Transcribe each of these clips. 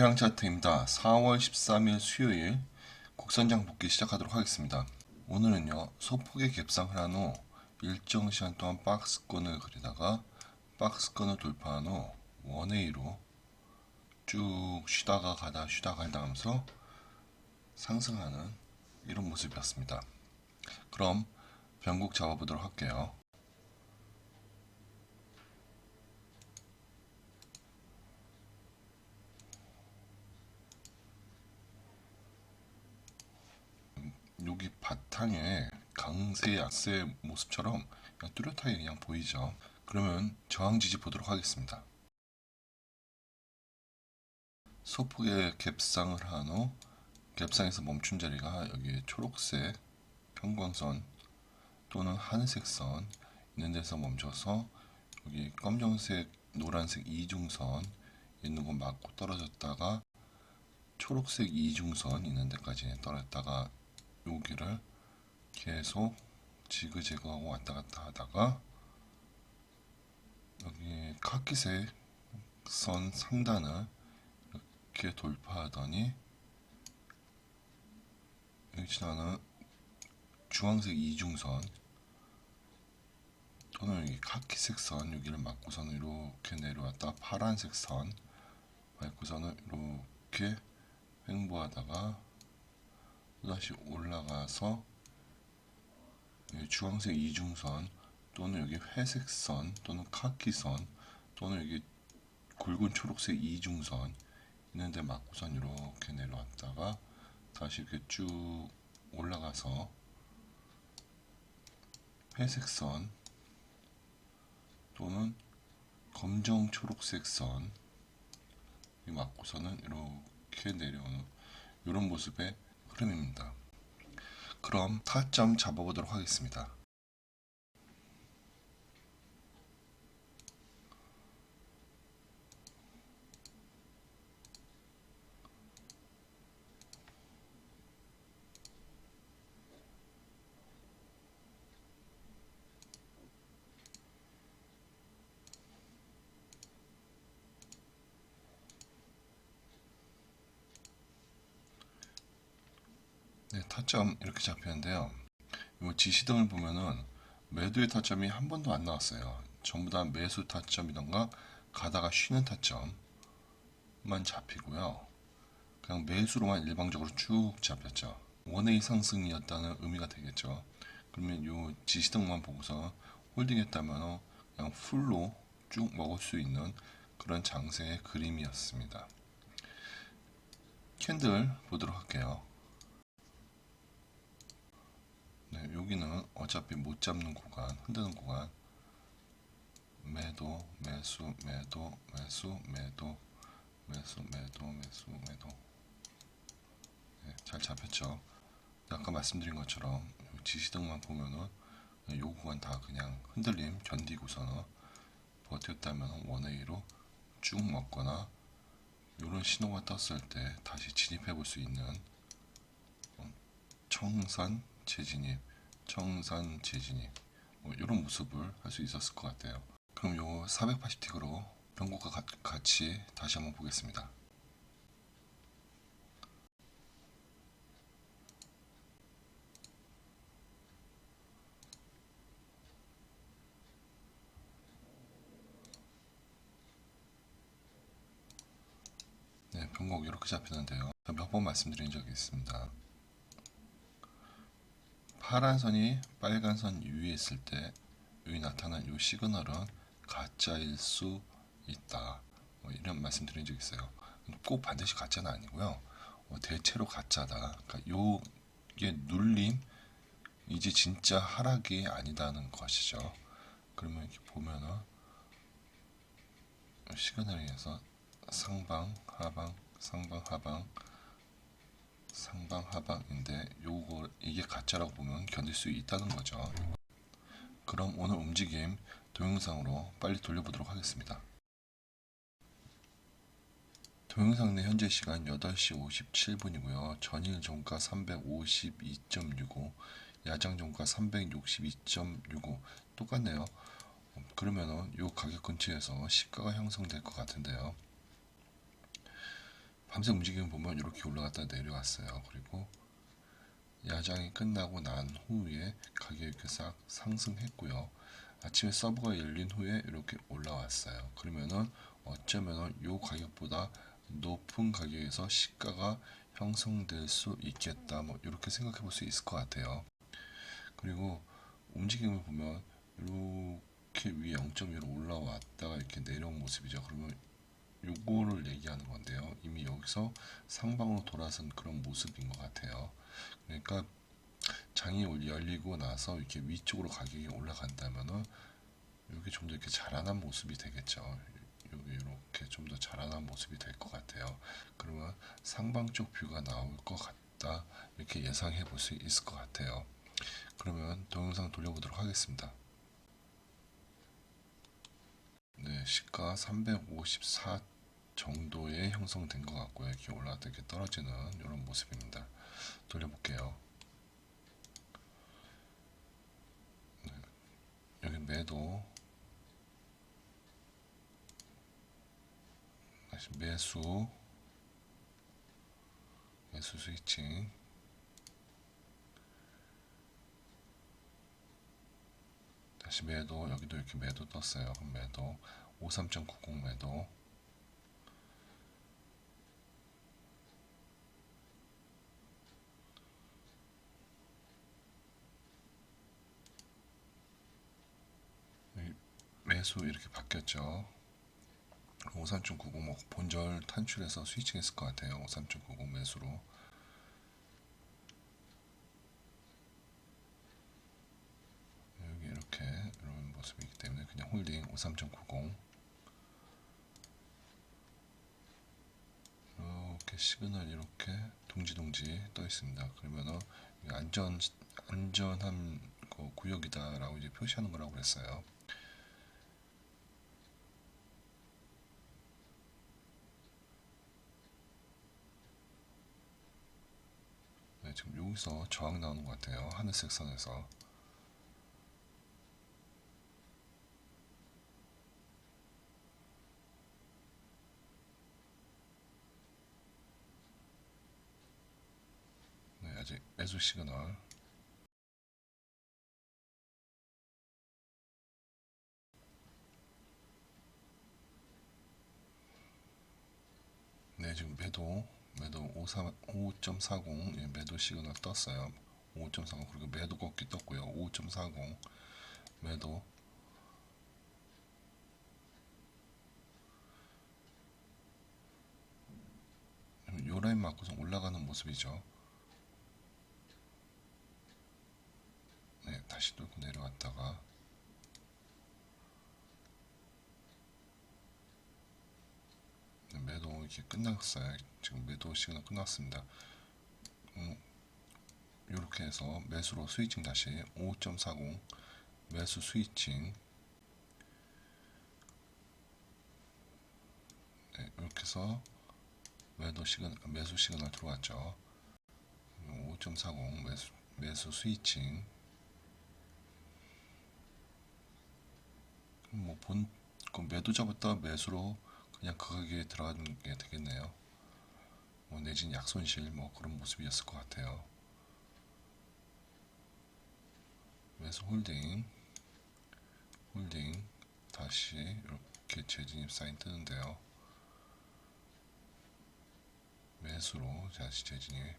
아리랑 차트입니다. 4월 13일 수요일 국선장 복귀 시작하도록 하겠습니다. 오늘은요, 소폭의 갭상을 한 후 일정 시간 동안 박스권을 그리다가 박스권을 돌파한 후 원웨이로 쭉 쉬다가 가다 쉬다가 가다 하면서 상승하는 이런 모습이었습니다. 그럼 변곡 잡아보도록 할게요. 여기 바탕에 강세 약세 모습처럼 그냥 뚜렷하게 그냥 보이죠. 그러면 저항 지지 보도록 하겠습니다. 소폭의 갭상을 한 후 갭상에서 멈춘 자리가 여기 초록색 평광선 또는 하늘색 선 있는 데서 멈춰서 여기 검정색 노란색 이중선 있는 거 맞고 떨어졌다가 초록색 이중선 있는 데까지 떨어졌다가 여기를 계속 지그재그하고 왔다 갔다 하다가 여기 카키색 선 상단을 이렇게 돌파하더니 여기 지나는 주황색 이중선 또는 여기 카키색 선 여기를 맞고서는 이렇게 내려왔다. 파란색 선 맞고서는 이렇게 횡보하다가 다시 올라가서 주황색 이중선 또는 여기 회색 선 또는 카키 선 또는 여기 굵은 초록색 이중선 있는데 맞고선 이렇게 내려왔다가 다시 이렇게 쭉 올라가서 회색 선 또는 검정 초록색 선 맞고서는 이렇게 내려오는 이런 모습의 흐름입니다. 그럼 타점 잡아보도록 하겠습니다. 네, 타점 이렇게 잡혔는데요. 이 지시등을 보면은 매도의 타점이 한 번도 안 나왔어요. 전부 다 매수 타점이던가 가다가 쉬는 타점만 잡히고요. 그냥 매수로만 일방적으로 쭉 잡혔죠. 원웨이 상승이었다는 의미가 되겠죠. 그러면 이 지시등만 보고서 홀딩했다면 그냥 풀로 쭉 먹을 수 있는 그런 장세의 그림이었습니다. 캔들 보도록 할게요. 네, 여기는 어차피 못 잡는 구간, 흔드는 구간. 매도, 매수, 매도, 매수, 매도, 매수, 매도, 매수, 매도. 네, 잘 잡혔죠. 아까 말씀드린 것처럼 지시등만 보면은 이 구간 다 그냥 흔들림 견디고서는 버텼다면 원웨이로 쭉 먹거나 이런 신호가 떴을 때 다시 진입해 볼 수 있는 청산 재진입, 청산 재진입 뭐 이런 모습을 할 수 있었을 것 같아요. 그럼 요 480틱으로 변곡과 가- 같이 다시 한번 보겠습니다. 네, 변곡 이렇게 잡히는데요. 몇 번 말씀드린 적이 있습니다. 파란 선이 빨간 선 위에 있을 때 여기 나타난 이 시그널은 가짜일 수 있다. 뭐 이런 말씀드린 적 있어요. 꼭 반드시 가짜는 아니고요. 어, 대체로 가짜다. 그러니까 요게 눌림 이제 진짜 하락이 아니다는 것이죠. 그러면 이렇게 보면은 시그널에 의해서 상방, 하방, 상방, 하방, 상방, 하방인데 요거 이게 가짜라고 보면 견딜 수 있다는 거죠. 그럼 오늘 움직임 동영상으로 빨리 돌려보도록 하겠습니다. 동영상 내 현재 시간 8시 57분이고요. 전일 종가 352.65, 야장 종가 362.65 똑같네요. 그러면은 요 가격 근처에서 시가가 형성될 것 같은데요. 밤새 움직임을 보면 이렇게 올라갔다 내려갔어요. 그리고 야장이 끝나고 난 후에 가격이 싹 상승했고요. 아침에 서버가 열린 후에 이렇게 올라왔어요. 그러면은 어쩌면은 요 가격보다 높은 가격에서 시가가 형성될 수 있겠다. 뭐 이렇게 생각해 볼 수 있을 것 같아요. 그리고 움직임을 보면 이렇게 위에 0.1로 올라왔다가 이렇게 내려온 모습이죠. 그러면 요거를 얘기하는 건데요. 이미 여기서 상방으로 돌아선 그런 모습인 것 같아요. 그러니까 장이 열리고 나서 이렇게 위쪽으로 가격이 올라간다면은 여기 좀더 이렇게 자라난 모습이 되겠죠. 이렇게 좀 더 자라난 모습이 될 것 같아요. 그러면 상방 쪽 뷰가 나올 것 같다 이렇게 예상해 볼 수 있을 것 같아요. 그러면 동영상 돌려보도록 하겠습니다. 네, 시가 354 정도에 형성된 것 같고요. 이렇게 올라갔다 이렇게 떨어지는 이런 모습입니다. 돌려볼게요. 네, 여기 매도 다시 매수 매수 스위칭 다시 매도 여기도 이렇게 매도 떴어요. 그럼 매도 53.90 매도 이 매수 이렇게 바뀌었죠. 53.90 뭐 본절 탄출해서 스위칭했을 것 같아요. 53.90 매수로 여기 이렇게 이런 모습이기 때문에 그냥 홀딩 53.90 이렇게 시그널 이렇게 동지동지 떠 있습니다. 그러면은 안전 안전한 그 구역이다라고 이제 표시하는 거라고 그랬어요. 네, 지금 여기서 저항 나오는 것 같아요. 하늘색 선에서. 네, 아직 매수 시그널. 네, 지금 매도 매도 5.40 예, 매도 시그널 떴어요. 5.40 그리고 매도 꺾기 떴고요. 5.40 매도 요 라인 맞고서 올라가는 모습이죠. 네, 다시 뚫고 내려왔다가 네, 매도 이렇게 끝났어요. 지금 매도 시그널 끝났습니다. 음, 이렇게 해서 매수로 스위칭 다시 5.40 매수 스위칭 네, 이렇게 해서 매도 시그널 매수 시그널 들어왔죠. 5.40 매수 매수 스위칭 뭐본 그 매도자부터 매수로 그냥 그 가격에 들어가는 게 되겠네요. 뭐 내진 약손실 뭐 그런 모습이었을 것 같아요. 매수 홀딩 홀딩 다시 이렇게 재진입 사인 뜨는데요. 매수로 다시 재진입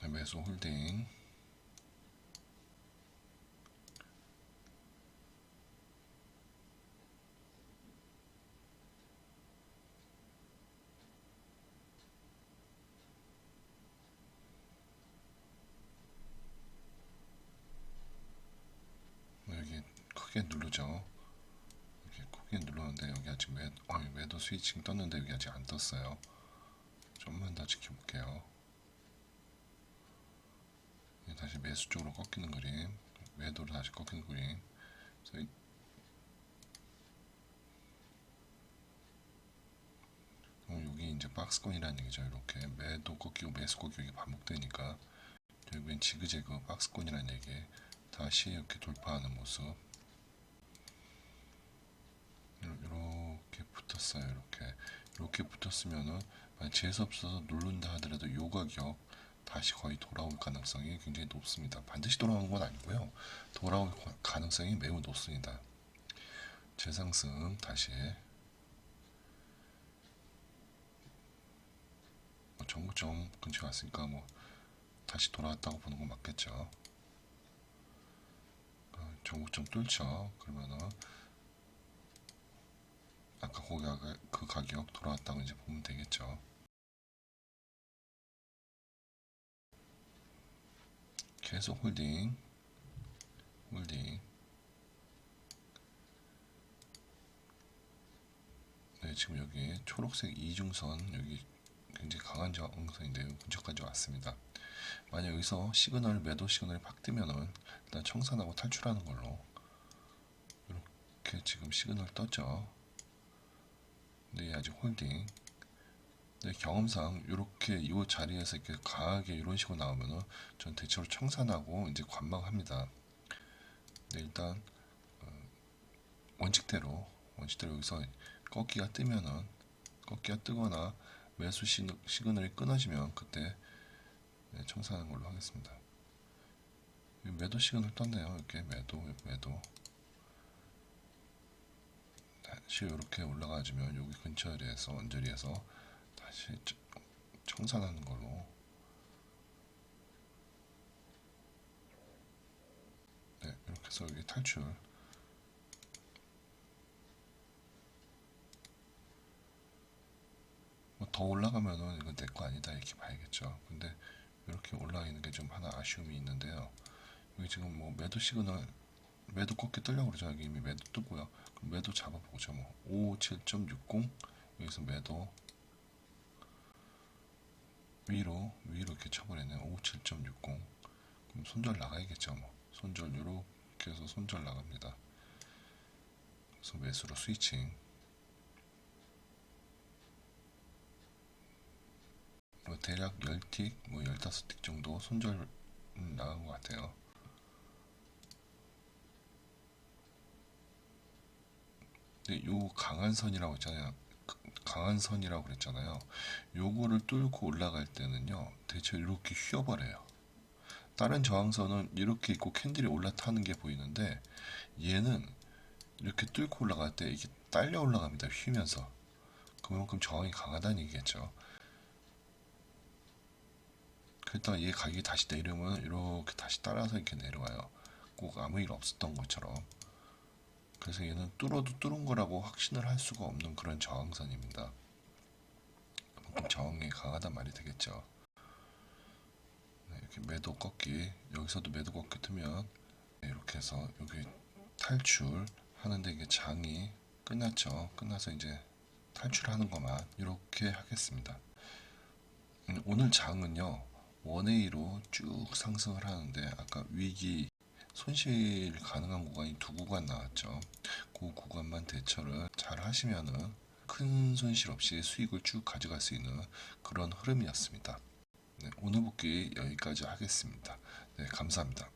네, 매수 홀딩 네, 여기 크게 누르죠. 이렇게 크게 눌렀는데 여기 아직 매, 어, 매도 스위칭 떴는데 여기 아직 안 떴어요. 좀만 더 지켜볼게요. 이게 다시 매수 쪽으로 꺾이는 그림, 매도로 다시 꺾이는 그림. 그래서 이- 이제 박스권이라는 얘기죠. 이렇게 매도 꺾이고 매수 꺾이고 이게 반복되니까 결국엔 지그재그 박스권이라는 얘기 다시 이렇게 돌파하는 모습 이렇게 붙었어요. 이렇게 이렇게 붙었으면은 만약 재수 없어서 누른다 하더라도 요 가격 다시 거의 돌아올 가능성이 굉장히 높습니다. 반드시 돌아오는 건 아니고요. 돌아올 가능성이 매우 높습니다. 재상승 다시 뭐 정구점 근처에 왔으니까 뭐 다시 돌아왔다고 보는 건 맞겠죠. 어, 정구점 뚫죠. 그러면은 아까 거기 가- 그 가격 돌아왔다고 이제 보면 되겠죠. 계속 홀딩, 홀딩. 네, 지금 여기 초록색 이중선 여기 굉장히 강한 저항선인데요. 근처까지 왔습니다. 만약 여기서 시그널 매도 시그널이 팍 뜨면은 일단 청산하고 탈출하는 걸로 이렇게 지금 시그널 떴죠. 네, 아직 홀딩. 네, 경험상 이렇게 이 자리에서 이렇게 강하게 이런 식으로 나오면은 전 대체로 청산하고 이제 관망합니다. 네, 일단 어, 원칙대로 원칙대로 여기서 꺾기가 뜨면은 꺾기가 뜨거나 매수 시, 시그널이 끊어지면 그때 네, 청산하는 걸로 하겠습니다. 매도 시그널 떴네요. 이렇게 매도 매도 다시 이렇게 올라가주면 여기 근처에서 언저리에서 다시 청- 청산하는 걸로. 네 이렇게 해서 여기 탈출. 뭐 더 올라가면은 이건 내 거 아니다 이렇게 봐야겠죠. 근데 이렇게 올라가 있는 게 좀 하나 아쉬움이 있는데요. 여기 지금 뭐 매도 시그널 매도 꺾기 뜨려고 그러죠. 여기 이미 매도 뜨고요. 매도 잡아보죠 뭐. 57.60 여기서 매도 위로 위로 이렇게 쳐버리네. 57.60 그럼 손절 나가야겠죠 뭐. 손절 요렇게 해서 손절 나갑니다. 그래서 매수로 스위칭. 뭐 대략 10틱 뭐 15틱 정도 손절 음, 나간 것 같아요. 근데 요 강한 선이라고 했잖아요. 그- 강한 선이라고 그랬잖아요. 요거를 뚫고 올라갈 때는요 대체 이렇게 휘어버려요. 다른 저항선은 이렇게 있고 캔들이 올라타는 게 보이는데 얘는 이렇게 뚫고 올라갈 때 이게 딸려 올라갑니다 휘면서. 그만큼 저항이 강하다는 얘기겠죠. 그랬다가 얘 가격이 다시 내리면 이렇게 다시 따라서 이렇게 내려와요. 꼭 아무 일 없었던 것처럼 그래서 얘는 뚫어도 뚫은 거라고 확신을 할 수가 없는 그런 저항선입니다. 그만큼 저항이 강하단 말이 되겠죠. 네, 이렇게 매도 꺾기 여기서도 매도 꺾기 뜨면 네, 이렇게 해서 여기 탈출 하는데 이게 장이 끝났죠. 끝나서 이제 탈출하는 것만 이렇게 하겠습니다. 음, 오늘 장은요 원웨이로 쭉 상승을 하는데 아까 위기 손실 가능한 구간이 두 구간 나왔죠. 그 구간만 대처를 잘 하시면은 큰 손실 없이 수익을 쭉 가져갈 수 있는 그런 흐름이었습니다. 네, 오늘 복귀 여기까지 하겠습니다. 네, 감사합니다.